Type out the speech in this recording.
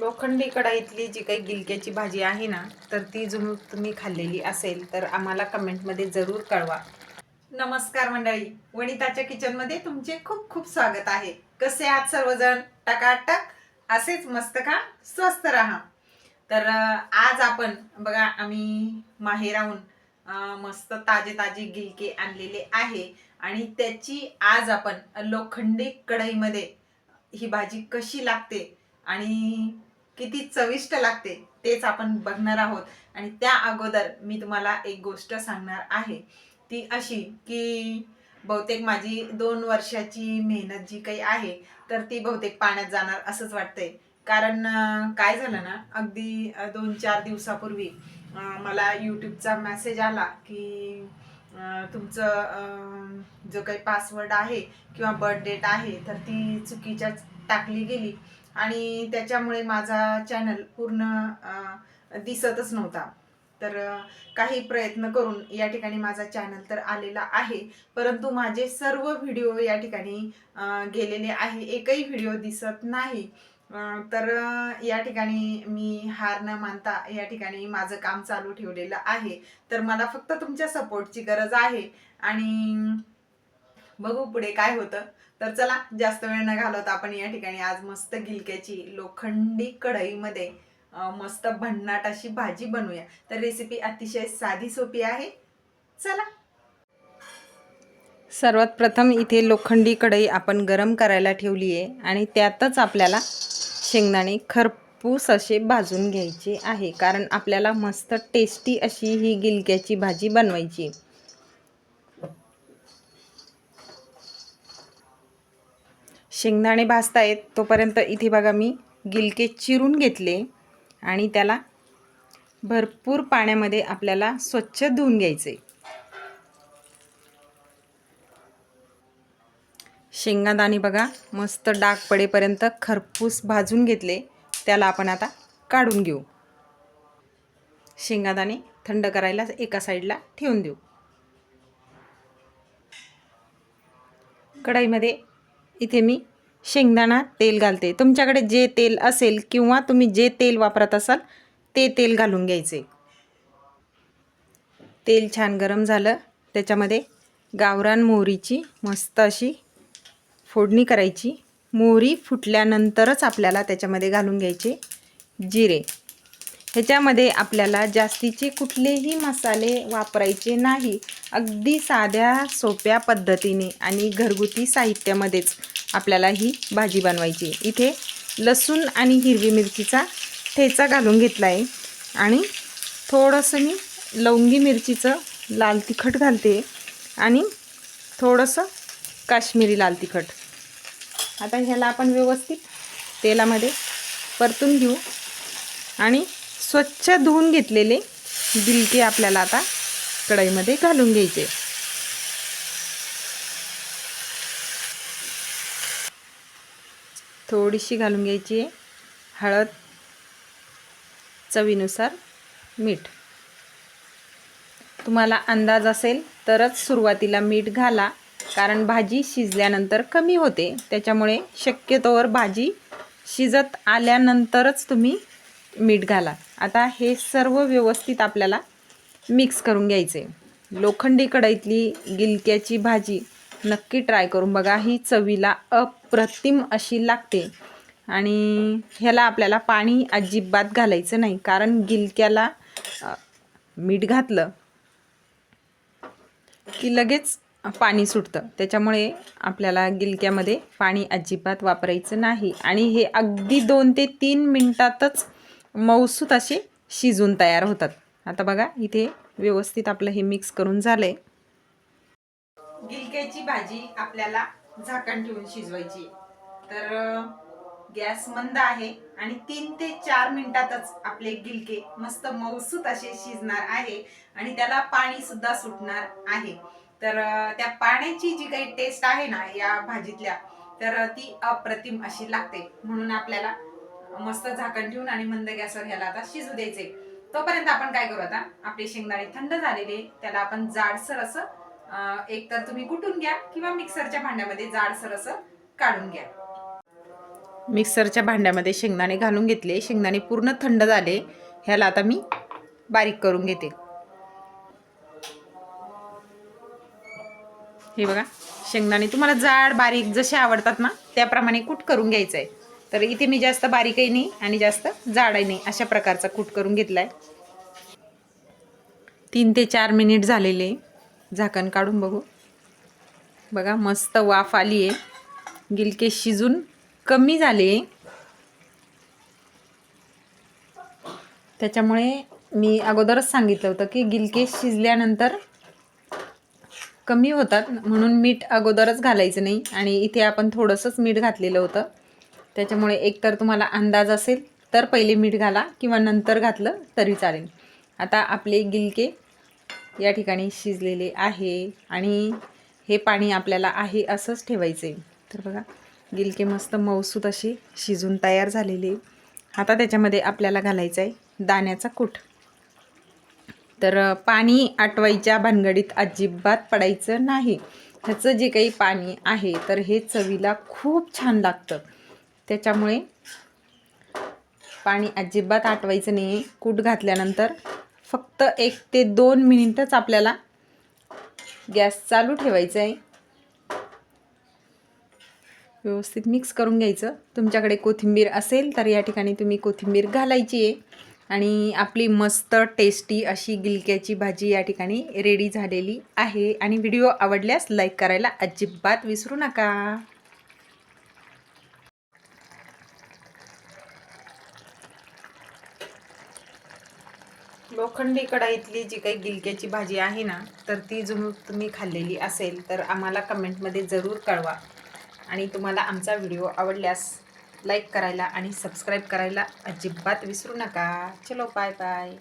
लोखंडी कढाईतली जी काही गिलक्याची भाजी आहे ना तर ती जर तुम्ही खाल्लेली असेल तर आम्हाला कमेंटमध्ये जरूर कळवा. नमस्कार मंडळी वनिताच्या किचनमध्ये तुमचे खूप खूप स्वागत आहे. कसे आहात सर्वजण? टकाटक असेच मस्त खा स्वस्त राहा. तर आज आपण बघा आम्ही माहेराहून मस्त ताजे ताजे गिलके आणलेले आहे. आणि त्याची आज आपण लोखंडी कढईमध्ये ही भाजी कशी लागते आणि किती चविष्ट लागते तेच आपण बघणार आहोत. आणि त्या अगोदर मी तुम्हाला एक गोष्ट सांगणार आहे. ती अशी की बहुतेक माझी दोन वर्षाची मेहनत जी काही आहे तर ती बहुतेक पाण्यात जाणार असंच वाटतंय. कारण काय झालं ना अगदी दोन चार दिवसापूर्वी मला यूट्यूबचा मेसेज आला की तुमचं जो काही पासवर्ड आहे किंवा बर्थ डेट आहे तर ती चुकीच्या टाकली गेली. आणि त्याच्यामुळे माझा चॅनल पूर्ण दिसतच नव्हता. तर काही प्रयत्न करून या ठिकाणी माझा चॅनल तर आलेला आहे. परंतु माझे सर्व व्हिडिओ या ठिकाणी गेलेले आहे. एकही व्हिडिओ दिसत नाही. तर या ठिकाणी मी हार न मानता या ठिकाणी माझं काम चालू ठेवलेलं आहे. तर मला फक्त तुमच्या सपोर्टची गरज आहे. आणि बघू पुढे काय होतं. तर चला जास्त वेळ न घालवता आपण या ठिकाणी आज मस्त गिलक्याची लोखंडी कढईमध्ये मस्त भन्नाट अशी भाजी बनवूया. तर रेसिपी अतिशय साधी सोपी आहे. चला. सर्वात प्रथम इथे लोखंडी कढई आपण गरम करायला ठेवली आहे आणि त्यातच आपल्याला शेंगदाणे खरपूस असे भाजून घ्यायचे आहे. कारण आपल्याला मस्त टेस्टी अशी ही गिलक्याची भाजी बनवायची शेंगदाणे भाजतायत तोपर्यंत इथे बघा मी गिलके चिरून घेतले आणि त्याला भरपूर पाण्यामध्ये आपल्याला स्वच्छ धुवून घ्यायचे शेंगादाणे बघा मस्त डाग पडेपर्यंत खरपूस भाजून घेतले त्याला आपण आता काढून घेऊ. शेंगादाणे थंड करायला एका साईडला ठेवून देऊ. कढईमध्ये इथे मी शेंगदाणा तेल घालते. तुमच्याकडे जे तेल असेल किंवा तुम्ही जे तेल वापरत असाल ते तेल घालून घ्यायचे. तेल छान गरम झालं. त्याच्यामध्ये गावरान मोहरीची मस्त अशी फोडणी करायची. मोहरी फुटल्यानंतरच आपल्याला त्याच्यामध्ये घालून घ्यायचे. जिरे. ह्याच्यामध्ये आपल्याला जास्तीचे कुठलेही मसाले वापरायचे नाही. अगदी साध्या सोप्या पद्धतीने आणि घरगुती साहित्यामध्येच आपल्याला ही भाजी बनवायची. इथे लसूण आणि हिरवी मिरचीचा ठेचा घालून घेतला आहे आणि थोडंसं मी लवंगी मिरचीचं लाल तिखट घालते. आणि थोडंसं काश्मीरी लाल तिखट. आता ह्याला आपण व्यवस्थित तेलामध्ये परतून घेऊ. आणि स्वच्छ धुवून घेतलेले दिलके आपल्याला आता कढईमध्ये घालून घ्यायचे. थोडीशी घालून घ्यायची आहे हळद चवीनुसार मीठ. तुम्हाला अंदाज असेल तरच सुरुवातीला मीठ घाला कारण भाजी शिजल्यानंतर कमी होते. त्याच्यामुळे शक्यतोवर भाजी शिजत आल्यानंतरच तुम्ही मीठ घाला. आता हे सर्व व्यवस्थित आपल्याला मिक्स करून घ्यायचे. लोखंडी कढईतली गिलक्याची भाजी नक्की ट्राय करून बघा. ही चवीला अप्रतिम अशी लागते. आणि ह्याला आपल्याला पाणी अजिबात घालायचं नाही. कारण गिलक्याला मीठ घातलं की लगेच पाणी सुटतं. त्याच्यामुळे आपल्याला गिलक्यामध्ये पाणी अजिबात वापरायचं नाही. आणि हे अगदी दोन ते तीन मिनटातच मऊसूत असे शिजून तयार होतात. आता बघा इथे व्यवस्थित आपलं हे मिक्स करून झालंय. गिलक्याची भाजी आपल्याला झाकण ठेवून शिजवायची. तर गॅस मंद आहे आणि तीन ते चार मिनिटातच आपले गिलके मस्त मऊसूत असे शिजणार आहे आणि त्याला पाणी सुद्धा सुटणार आहे. तर त्या पाण्याची जी काही टेस्ट आहे ना या भाजीतल्या तर ती अप्रतिम अशी लागते. म्हणून आपल्याला मस्त झाकण ठेवून आणि मंद गॅसवर ह्याला आता शिजू द्यायचे तोपर्यंत आपण काय करू आता? आपले शेंगदाणे थंड झालेले त्याला आपण जाडसर असं एक तर तुम्ही कुटून घ्या किंवा मिक्सरच्या भांड्यामध्ये जाडसर असं काढून घ्या. मिक्सरच्या भांड्यामध्ये शेंगदाणे घालून घेतले. शेंगदाणे पूर्ण थंड झाले. ह्याला आता मी बारीक करून घेते. हे बघा शेंगदाणे तुम्हाला जाड बारीक जसे आवडतात ना त्याप्रमाणे कूट करून घ्यायचं आहे तर इथे मी जास्त बारीकही नाही आणि जास्त जाडही नाही अशा प्रकारचा कूट करून घेतला आहे तीन ते चार मिनिट झालेले झाकण काढून बघू. बघा मस्त वाफ आली आहे गिलके शिजून कमी झाले. त्याच्यामुळे मी अगोदरच सांगितलं होतं की गिलके शिजल्यानंतर कमी होतात म्हणून मीठ अगोदरच घालायचं नाही. आणि इथे आपण थोडंसंच मीठ घातलेलं होतं. त्याच्यामुळे एकतर तुम्हाला अंदाज असेल तर पहिले मीठ घाला किंवा नंतर घातलं तरी चालेल. आता आपले गिलके या ठिकाणी शिजलेले आहे आणि हे पाणी आपल्याला आहे असंच ठेवायचं. आहे तर बघा गिलके मस्त मऊसूत असे शिजून तयार झालेले. आता त्याच्यामध्ये आपल्याला घालायचं आहे दाण्याचा कूट. तर पाणी आटवायच्या भानगडीत अजिबात पडायचं नाही. ह्याचं जे काही पाणी आहे तर हे चवीला खूप छान लागतं. त्याच्यामुळे पाणी अजिबात आटवायचं नाही कूट घातल्यानंतर फक्त एक ते दोन मिनिटच आपल्याला गॅस चालू ठेवायचा आहे व्यवस्थित मिक्स करून घ्यायचं. तुमच्याकडे कोथिंबीर असेल तर या ठिकाणी तुम्ही कोथिंबीर घालायची आहे. आणि आपली मस्त टेस्टी अशी गिलक्याची भाजी या ठिकाणी रेडी झालेली आहे. आणि व्हिडिओ आवडल्यास लाईक करायला अजिबात विसरू नका. लोखंडी कढाईतली जी काही गिलक्याची भाजी आहे ना तर ती जर तुम्ही खाल्लेली असेल तर आम्हाला कमेंटमध्ये जरूर कळवा. आणि तुम्हाला आमचा व्हिडिओ आवडल्यास लाईक करायला आणि सबस्क्राईब करायला अजिबात विसरू नका. चलो बाय बाय